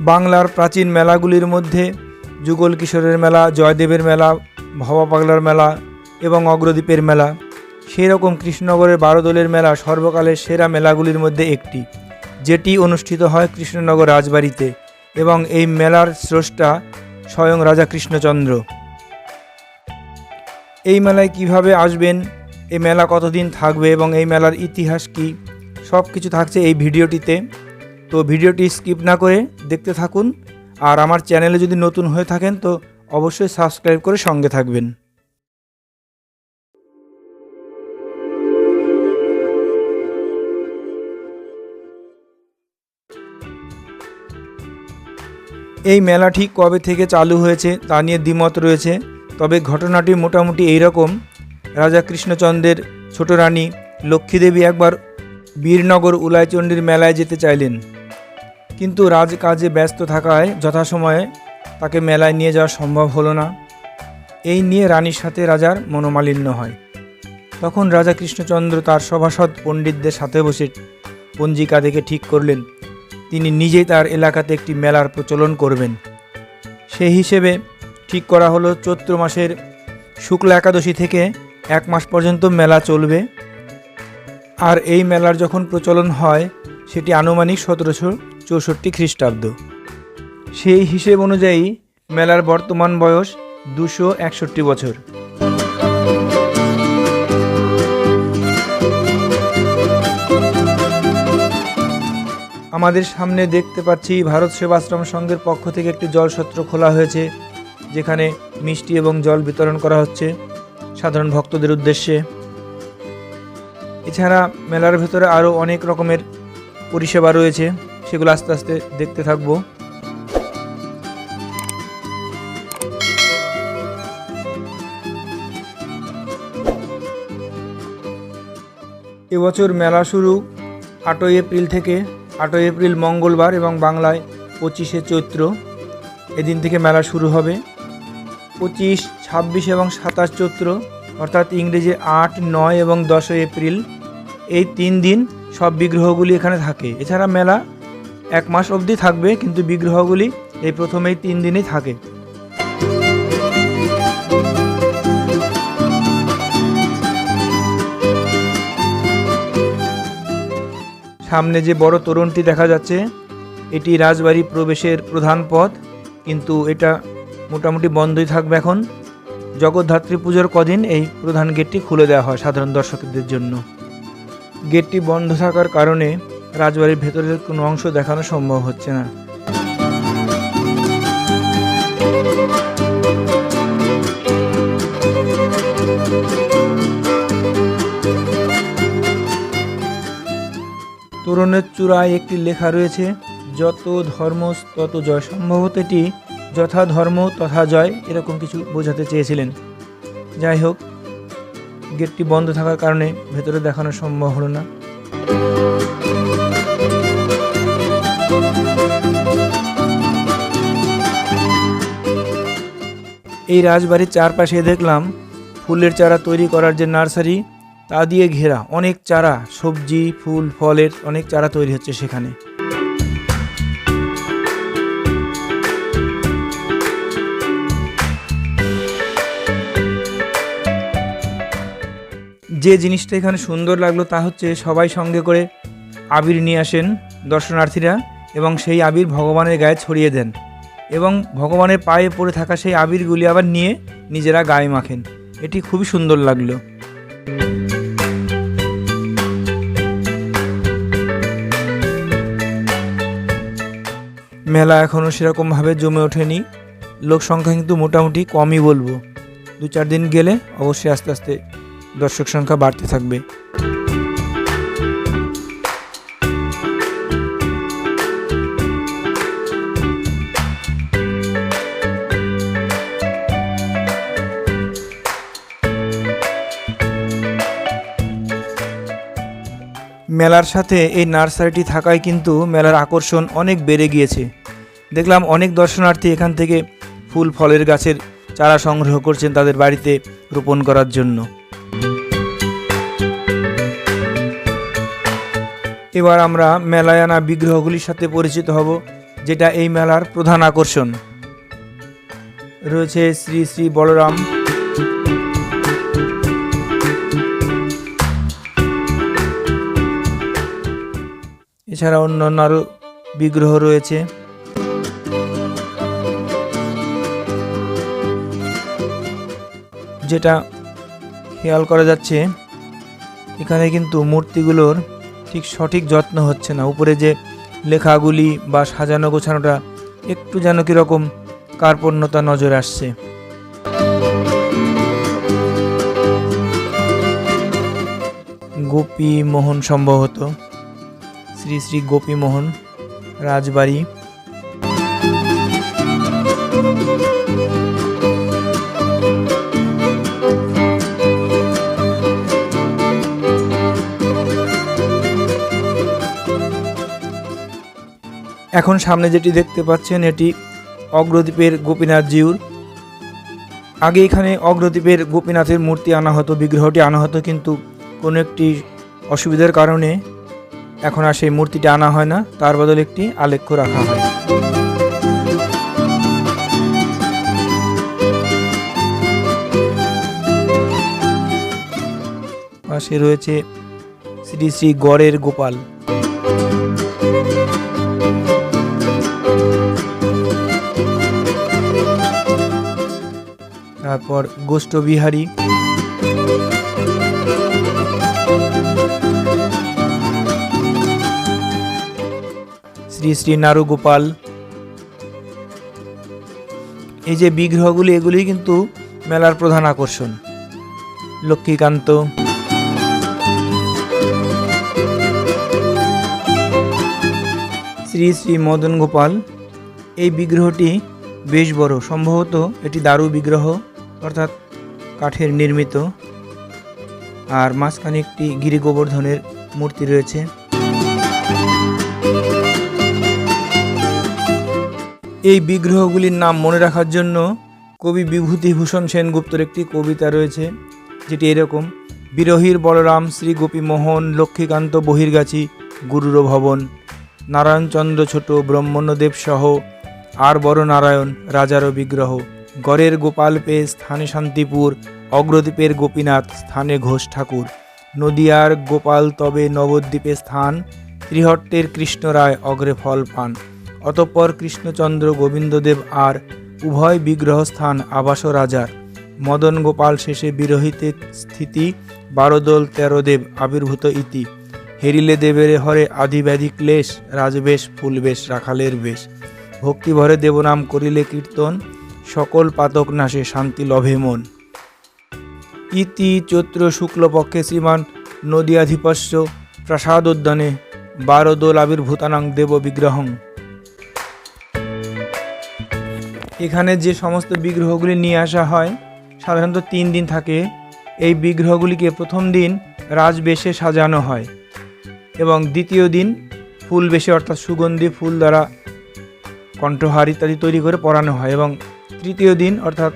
বাংলার প্রাচীন মেলাগুলির মধ্যে যুগল কিশোরের মেলা, জয়দেবের মেলা, ভবা পাগলার মেলা এবং অগ্রদ্বীপের মেলা। সেই রকম কৃষ্ণনগরের বারোদলের মেলা সর্বকালের সেরা মেলাগুলির মধ্যে একটি, যেটি অনুষ্ঠিত হয় কৃষ্ণনগর রাজবাড়িতে এবং এই মেলার স্রষ্টা স্বয়ং রাজা কৃষ্ণচন্দ্র। এই মেলায় কীভাবে আসবেন এই মেলা কতদিন থাকবে এবং এই মেলার ইতিহাস কি সব কিছু থাকছে এই ভিডিওটিতে। তো ভিডিওটি স্কিপ না করে দেখতে থাকুন। আর আমার চ্যানেলে যদি নতুন হয়ে থাকেন, তো অবশ্যই সাবস্ক্রাইব করে সঙ্গে থাকবেন। এই মেলা ঠিক কবে থেকে চালু হয়েছে, তা নিয়ে দ্বিমত রয়েছে। তবে ঘটনাটি মোটামুটি এইরকম। রাজা কৃষ্ণচন্দ্রের ছোট রানী লক্ষ্মীদেবী একবার বীরনগর উলাইচণ্ডীর মেলায় যেতে চাইলেন। কিন্তু রাজ কাজে ব্যস্ত থাকায় যথাসময়ে তাকে মেলায় নিয়ে যাওয়া সম্ভব হলো না। এই নিয়ে রানীর সাথে রাজার মনোমালিন্য হয়। তখন রাজা কৃষ্ণচন্দ্র তার সভাসদ পণ্ডিতদের সাথে বসে পঞ্জিকা দেখে ঠিক করলেন, তিনি নিজেই তার এলাকাতে একটি মেলার প্রচলন করবেন। সেই হিসেবে ঠিক করা হলো চৈত্র মাসের শুক্লা একাদশী থেকে এক মাস পর্যন্ত মেলা চলবে। আর এই মেলার যখন প্রচলন হয়, সেটি আনুমানিক সতেরোশো চৌষট্টি খ্রিস্টাব্দ। সেই হিসেব অনুযায়ী মেলার বর্তমান বয়স দুশো একষট্টি বছর। আমাদের সামনে দেখতে পাচ্ছি ভারত সেবাশ্রম সংঘের পক্ষ থেকে একটি জলসত্র খোলা হয়েছে, যেখানে মিষ্টি এবং জল বিতরণ করা হচ্ছে সাধারণ ভক্তদের উদ্দেশ্যে। এছাড়া মেলার ভেতরে আরও অনেক রকমের পরিষেবা রয়েছে। সেগুলো আস্তে আস্তে দেখতে থাকব। এবছর মেলা শুরু আটই এপ্রিল থেকে। আটই এপ্রিল মঙ্গলবার এবং বাংলায় পঁচিশে চৈত্র। এদিন থেকে মেলা শুরু হবে। পঁচিশ, ছাব্বিশ এবং সাতাশ চৈত্র, অর্থাৎ ইংরেজি আট, নয় এবং দশই এপ্রিল। এই তিন দিন সব বিগ্রহগুলি এখানে থাকে। এছাড়া মেলা এক মাস অবধি থাকবে, কিন্তু বিগ্রহগুলি এই প্রথমেই তিন দিনই থাকে। সামনে যে বড় তোরণটি দেখা যাচ্ছে, এটি রাজবাড়ি প্রবেশের প্রধান পথ, কিন্তু এটা মোটামুটি বন্ধই থাকবে এখন। জগদ্ধাত্রী পুজোর কদিন এই প্রধান গেটটি খুলে দেওয়া হয় সাধারণ দর্শকদের জন্য। গেটটি বন্ধ থাকার কারণে রাজবাড়ির ভেতরের কোনো অংশ দেখানো সম্ভব হচ্ছে না। তোরণের চূড়ায় একটি লেখা রয়েছে, যত ধর্ম তত জয়। সম্ভবত এটি যথা ধর্ম তথা জয় এরকম কিছু বোঝাতে চেয়েছিলেন। যাই হোক, গেটটি বন্ধ থাকার কারণে ভেতরে দেখানো সম্ভব হলো না। এই রাজবাড়ির চারপাশে দেখলাম ফুলের চারা তৈরি করার যে নার্সারি, তা দিয়ে ঘেরা অনেক চারা, সবজি, ফুল, ফলের অনেক চারা তৈরি হচ্ছে সেখানে। যে জিনিসটা এখানে সুন্দর লাগল তা হচ্ছে সবাই সঙ্গে করে আবির নিয়ে আসেন দর্শনার্থীরা এবং সেই আবির ভগবানের গায়ে ছড়িয়ে দেন। এবং ভগবানের পায়ে পড়ে থাকা সেই আবিরগুলি আবার নিয়ে নিজেরা গায়ে মাখেন। এটি খুবই সুন্দর লাগল। মেলা এখনও সেরকমভাবে জমে ওঠেনি। লোক সংখ্যা কিন্তু মোটামুটি কমই বলব। দু চার দিন গেলে অবশ্যই আস্তে আস্তে দর্শক সংখ্যা বাড়তে থাকবে। মেলার সাথে এই নার্সারিটি থাকায় কিন্তু মেলার আকর্ষণ অনেক বেড়ে গিয়েছে। দেখলাম অনেক দর্শনার্থী এখান থেকে ফুল, ফলের গাছের চারা সংগ্রহ করছেন তাদের বাড়িতে রোপণ করার জন্য। এবার আমরা মেলায় আনা বিগ্রহগুলির সাথে পরিচিত হব, যেটা এই মেলার প্রধান আকর্ষণ। রয়েছে শ্রী শ্রী বলরাম। এছাড়া অন্যান্য আরও বিগ্রহ রয়েছে। যেটা খেয়াল করা যাচ্ছে, এখানে কিন্তু মূর্তিগুলোর ঠিক সঠিক যত্ন হচ্ছে না। উপরে যে লেখাগুলি বা সাজানো গোছানোটা একটু যেন কীরকম কার্পণ্যতা নজরে আসছে। গোপী মোহন সম্ভবত। শ্রী শ্রী গোপী মোহন রাজবাড়ি। এখন সামনে যেটি দেখতে পাচ্ছেন, এটি অগ্রদ্বীপের গোপীনাথ জিউর। আগে এখানে অগ্রদ্বীপের গোপীনাথের মূর্তি আনা হতো, বিগ্রহটি আনা হতো, কিন্তু কোনো একটি অসুবিধার কারণে এখন আর সেই মূর্তিটা আনা হয় না। তার বদলে একটি আলেখ্য রাখা হয়। পাশে রয়েছে শ্রী শ্রী গড়ের গোপাল। তারপর গোষ্ঠবিহারী। শ্রী শ্রী নারুগোপাল। এই যে বিগ্রহগুলি, এগুলি কিন্তু মেলার প্রধান আকর্ষণ। লক্ষ্মীকান্ত। শ্রী শ্রী মদন গোপাল। এই বিগ্রহটি বেশ বড়। সম্ভবত এটি দারু বিগ্রহ, অর্থাৎ কাঠের নির্মিত। আর মাঝখানে একটি গিরি গোবর্ধনের মূর্তি রয়েছে। এই বিগ্রহগুলির নাম মনে রাখার জন্য কবি বিভূতিভূষণ সেনগুপ্তর একটি কবিতা রয়েছে, যেটি এরকম, বিরহীর বলরাম, শ্রী গোপীমোহন লক্ষ্মীকান্ত বহির্গাছি, গুরুর ভবন নারায়ণচন্দ্র ছোট, ব্রহ্মণ্যদেব সহ, আর বড় নারায়ণ রাজারও বিগ্রহ, গড়ের গোপাল পে স্থানে শান্তিপুর, অগ্রদ্বীপের গোপীনাথ স্থানে ঘোষ ঠাকুর, নদিয়ার গোপাল তবে নবদ্বীপে স্থান, ত্রিহট্টের কৃষ্ণরায় অগ্রে ফল পান। অতঃপর কৃষ্ণচন্দ্র গোবিন্দদেব আর উভয় বিগ্রহ স্থান আবাস রাজার মদন গোপাল শেষে বিরহিতে স্থিতি, বারোদল তেরো দেব আবির্ভূত ইতি। হেরিলে দেবের হরে আদি ব্যাধি ক্লেশ রাজবেশ, ফুলবেশ, রাখালের বেশ। ভক্তিভরে দেবনাম করিলে কীর্তন, সকল পাতক নাশে শান্তি লভে মন। ইতি চৈত্র শুক্লপক্ষে শ্রীমান নদীয়াধিপস্য প্রাসাদ উদ্যানে বারোদোল আবির্ভূতানাং দেব বিগ্রহং। এখানে যে সমস্ত বিগ্রহগুলি নিয়ে আসা হয়, সাধারণত তিন দিন থাকে। এই বিগ্রহগুলিকে প্রথম দিন রাজবেশে সাজানো হয় এবং দ্বিতীয় দিন ফুল বেশে অর্থাৎ সুগন্ধি, ফুল দ্বারা কণ্ঠহার ইত্যাদি তৈরি করে পরানো হয় এবং তৃতীয় দিন, অর্থাৎ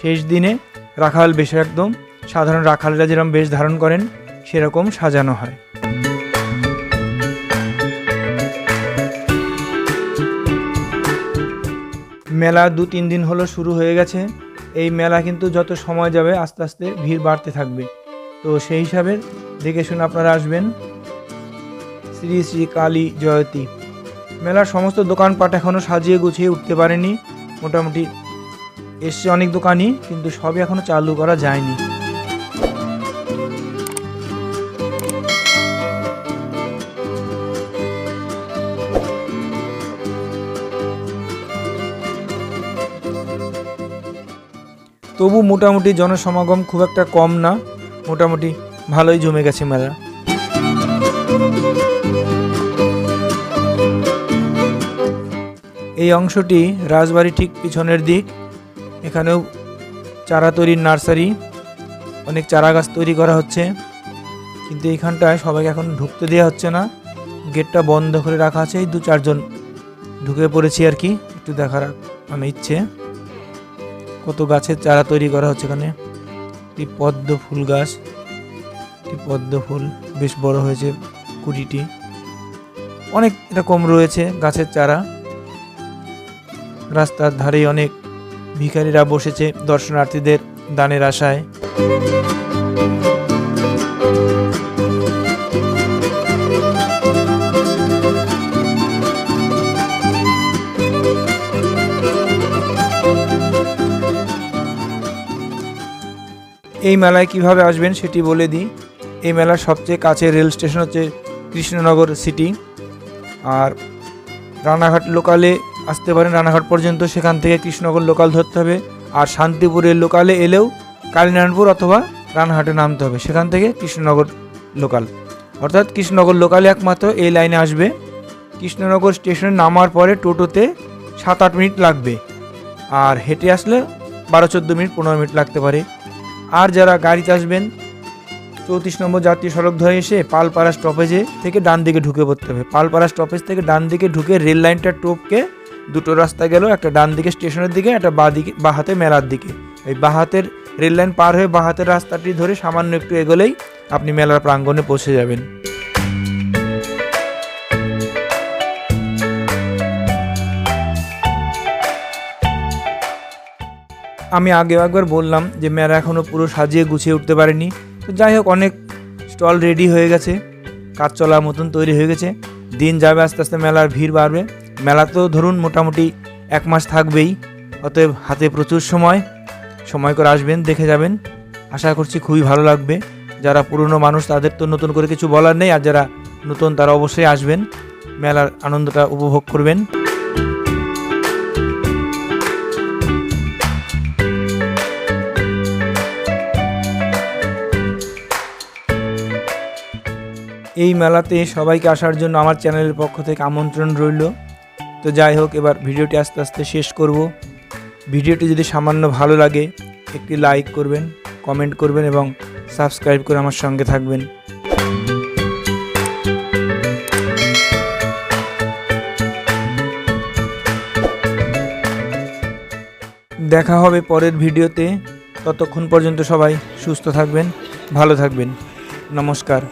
শেষ দিনে রাখাল বেশে একদম সাধারণ রাখালরা যেরকম বেশ ধারণ করেন, সেরকম সাজানো হয়। মেলা দু তিন দিন হলো শুরু হয়ে গেছে। এই মেলা কিন্তু যত সময় যাবে আস্তে আস্তে ভিড় বাড়তে থাকবে। তো সেই হিসাবে দেখে শুনে আপনারা আসবেন। শ্রী শ্রী কালী জয়তী। মেলার সমস্ত দোকানপাট এখনও সাজিয়ে গুছিয়ে উঠতে পারেনি। মোটামুটি এসছে অনেক দোকানই, কিন্তু সবই এখনও চালু করা যায়নি। তবু মোটামুটি জনসমাগম খুব একটা কম না। মোটামুটি ভালোই জমে গেছে মেলা। এই অংশটি রাজবাড়ি ঠিক পিছনের দিক। এখানেও চারা তৈরির নার্সারি, অনেক চারা গাছ তৈরি করা হচ্ছে। কিন্তু এইখানটায় সবাইকে এখন ঢুকতে দেওয়া হচ্ছে না। গেটটা বন্ধ করে রাখা আছে। এই দু চারজন ঢুকে পড়েছি আর কি। একটু দেখার মানে ইচ্ছে। কত গাছের চারা তৈরি করা হচ্ছে এখানে? একটি পদ্ম ফুল গাছ। একটি পদ্ম ফুল বেশ বড় হয়েছে কুড়িটি। অনেক এরকম রয়েছে গাছের চারা। রাস্তার ধারে অনেক ভিখারিরা বসেছে দর্শনার্থীদের দানের আশায়। এই মেলায় কীভাবে আসবেন সেটি বলে দিই। এই মেলার সবচেয়ে কাছে রেল স্টেশন হচ্ছে কৃষ্ণনগর সিটি। আর রানাঘাট লোকালে আসতে পারেন, রানাঘাট পর্যন্ত সেখান থেকে কৃষ্ণনগর লোকাল ধরতে হবে। আর শান্তিপুরের লোকালে এলেও কালীনারায়ণপুর অথবা রানাঘাটে নামতে হবে, সেখান থেকে কৃষ্ণনগর লোকাল। অর্থাৎ কৃষ্ণনগর লোকালে একমাত্র এই লাইনে আসবে। কৃষ্ণনগর স্টেশনে নামার পরে টোটোতে সাত আট মিনিট লাগবে। আর হেঁটে আসলে বারো চোদ্দ মিনিট, পনেরো মিনিট লাগতে পারে। আর যারা গাড়িতে আসবেন, চৌত্রিশ নম্বর জাতীয় সড়ক ধরে এসে পালপাড়া স্টপেজে থেকে ডান দিকে ঢুকে পড়তে হবে। পালপাড়া স্টপেজ থেকে ডান দিকে ঢুকে রেল লাইনটা টোপকে দুটো রাস্তা গেল, একটা ডান দিকে স্টেশনের দিকে, একটা বা দিকে বাহাতে মেলার দিকে। এই বাহাতের রেল লাইন পার হয়ে বাহাতের রাস্তাটি ধরে সামান্য একটু এগোলেই আপনি মেলার প্রাঙ্গণে পৌঁছে যাবেন। আমি আগেও একবার বললাম যে মেলা এখনও পুরো সাজিয়ে গুছিয়ে উঠতে পারেনি। তো যাই হোক, অনেক স্টল রেডি হয়ে গেছে। কাজ চলার মতন তৈরি হয়ে গেছে। দিন যাবে, আস্তে আস্তে মেলার ভিড় বাড়বে। মেলা তো ধরুন মোটামুটি এক মাস থাকবেই। অতএব হাতে প্রচুর সময়। সময় করে আসবেন, দেখে যাবেন। আশা করছি খুবই ভালো লাগবে। যারা পুরনো মানুষ, তাদের তো নতুন করে কিছু বলার নেই। আর যারা নতুন, তারা অবশ্যই আসবেন। মেলার আনন্দটা উপভোগ করবেন। এই মেলাতে সবাইকে আসার জন্য আমার চ্যানেলের পক্ষ থেকে আমন্ত্রণ রইল। তো যাই হোক, এবার ভিডিওটি আস্তে আস্তে শেষ করব। ভিডিওটি যদি সামান্য ভালো লাগে, একটি লাইক করবেন, কমেন্ট করবেন এবং সাবস্ক্রাইব করে আমার সঙ্গে থাকবেন। দেখা হবে পরের ভিডিওতে। ততক্ষণ পর্যন্ত সবাই সুস্থ থাকবেন, ভালো থাকবেন। নমস্কার।